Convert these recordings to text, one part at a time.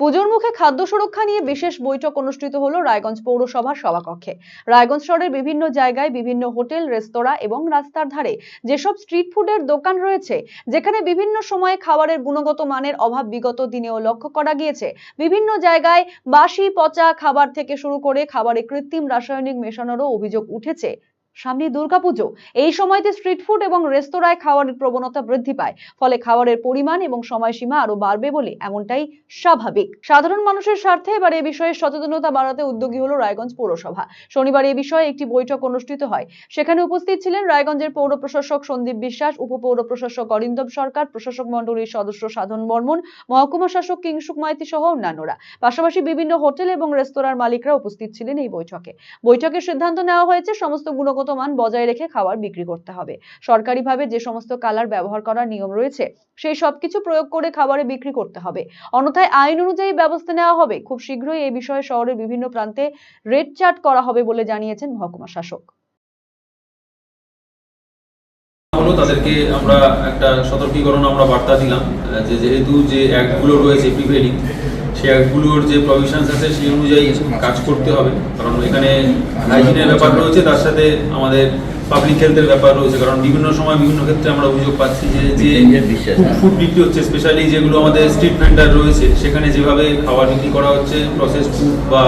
পুজোর মুখে খাদ্য সুরক্ষা নিয়ে বিশেষ বৈঠক অনুষ্ঠিত হলো রায়গঞ্জ পৌরসভার সভাকক্ষে। রায়গঞ্জ শহরের বিভিন্ন জায়গায় বিভিন্ন হোটেল, রেস্তোরাঁ এবং রাস্তার ধারে যেসব স্ট্রিট ফুডের দোকান রয়েছে, যেখানে বিভিন্ন সময়ে খাবারের গুণগত মানের অভাব বিগত দিনেও লক্ষ্য করা গিয়েছে। বিভিন্ন জায়গায় বাসি পচা খাবার থেকে শুরু করে খাবারে কৃত্রিম রাসায়নিক মেশানোরও অভিযোগ উঠেছে। সামনে দুর্গাপুজো এই সময়তে স্ট্রিট ফুড এবং রেস্তোরাঁয় খাওয়ারের প্রবণতা বৃদ্ধি পায়। ফলে খাবারের পরিমাণ এবং সময়সীমা আরও বাড়বে বলে এমনটাই স্বাভাবিক। সাধারণ মানুষের স্বার্থে এবার এ বিষয়ে সচেতনতা বাড়াতে উদ্যোগী হলো রায়গঞ্জ পৌরসভা। শনিবার এ বিষয়ে একটি বৈঠক অনুষ্ঠিত হয়। সেখানে উপস্থিত ছিলেন রায়গঞ্জের পৌর প্রশাসক সন্দীপ বিশ্বাস, উপপৌর প্রশাসক অরিন্দম সরকার, প্রশাসক মন্ডলীর সদস্য সাধন বর্মন, মহকুমা শাসক কিংসুক মাইতি সহ অন্যান্যরা। পাশাপাশি বিভিন্ন হোটেল এবং রেস্তোরাঁর মালিকরা উপস্থিত ছিলেন এই বৈঠকে। বৈঠকে সিদ্ধান্ত নেওয়া হয়েছে সমস্ত গুণগত মান বজায় রেখে খাবার বিক্রি করতে হবে। সরকারিভাবে যে সমস্ত কালার ব্যবহার করার নিয়ম রয়েছে, সেই সবকিছু প্রয়োগ করে খাবারে বিক্রি করতে হবে। অন্যথায় আইন অনুযায়ী ব্যবস্থা নেওয়া হবে। খুব শীঘ্রই এই বিষয়ে শহরের বিভিন্ন প্রান্তে রেড চার্ট করা হবে বলে জানিয়েছেন মহকুমা শাসক। তাদেরকে আমরা একটা সতর্কীকরণ আমরা বার্তা দিলাম, যে যেহেতু যে অ্যাক্টগুলো রয়েছে প্রিভেলিং অ্যাক্টগুলোর যে প্রভিশনস আছে সেই অনুযায়ী কাজ করতে হবে। কারণ এখানে হাইজিনের ব্যাপার রয়েছে তার সাথে আমাদের পাবলিক হেলথের ব্যাপার রয়েছে। কারণ বিভিন্ন সময় বিভিন্ন ক্ষেত্রে আমরা অভিযোগ পাচ্ছি যে যে ফুড ফুড বিক্রি হচ্ছে স্পেশালি যেগুলো আমাদের স্ট্রিট ভেন্ডার রয়েছে সেখানে যেভাবে খাবার বিক্রি করা হচ্ছে প্রসেস ফুড বা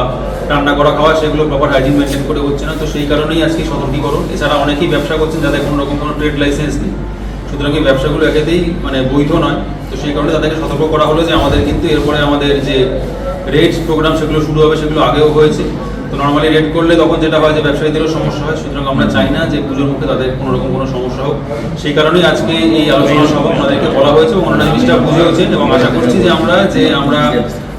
রান্না করা খাওয়া সেগুলো প্রপার হাইজিন মেনটেন করে হচ্ছে না। তো সেই কারণেই আজকে সতর্কীকরণ। এছাড়া অনেকেই ব্যবসা করছেন যাদের কোনো রকম কোনো ট্রেড লাইসেন্স নেই। সুতরাং এই ব্যবসাগুলো একেতেই মানে বৈধ নয়। তো সেই কারণে তাদেরকে সতর্ক করা হলো যে আমাদের কিন্তু এরপরে আমাদের যে রেট প্রোগ্রাম সেগুলো শুরু হবে সেগুলো আগেও হয়েছে। তো নর্মালি রেট করলে তখন যেটা হয় যে ব্যবসায়ীদেরও সমস্যা হয় সুতরাং আমরা চাই না যে পুজোর মুখে তাদের কোনো রকম কোনো সমস্যা হোক। সেই কারণেই আজকে এই আলোচনা সভা ওনাদেরকে বলা হয়েছে এবং ওনারা জিনিসটা বুঝেওছেন এবং আশা করছি যে আমরা যে আমরা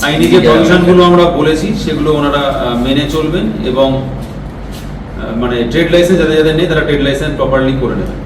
আইনি যে প্রভিশনগুলো আমরা বলেছি সেগুলো ওনারা মেনে চলবেন এবং মানে ট্রেড লাইসেন্স যাদের যাদের নেই তারা ট্রেড লাইসেন্স প্রপারলি করে নেবেন।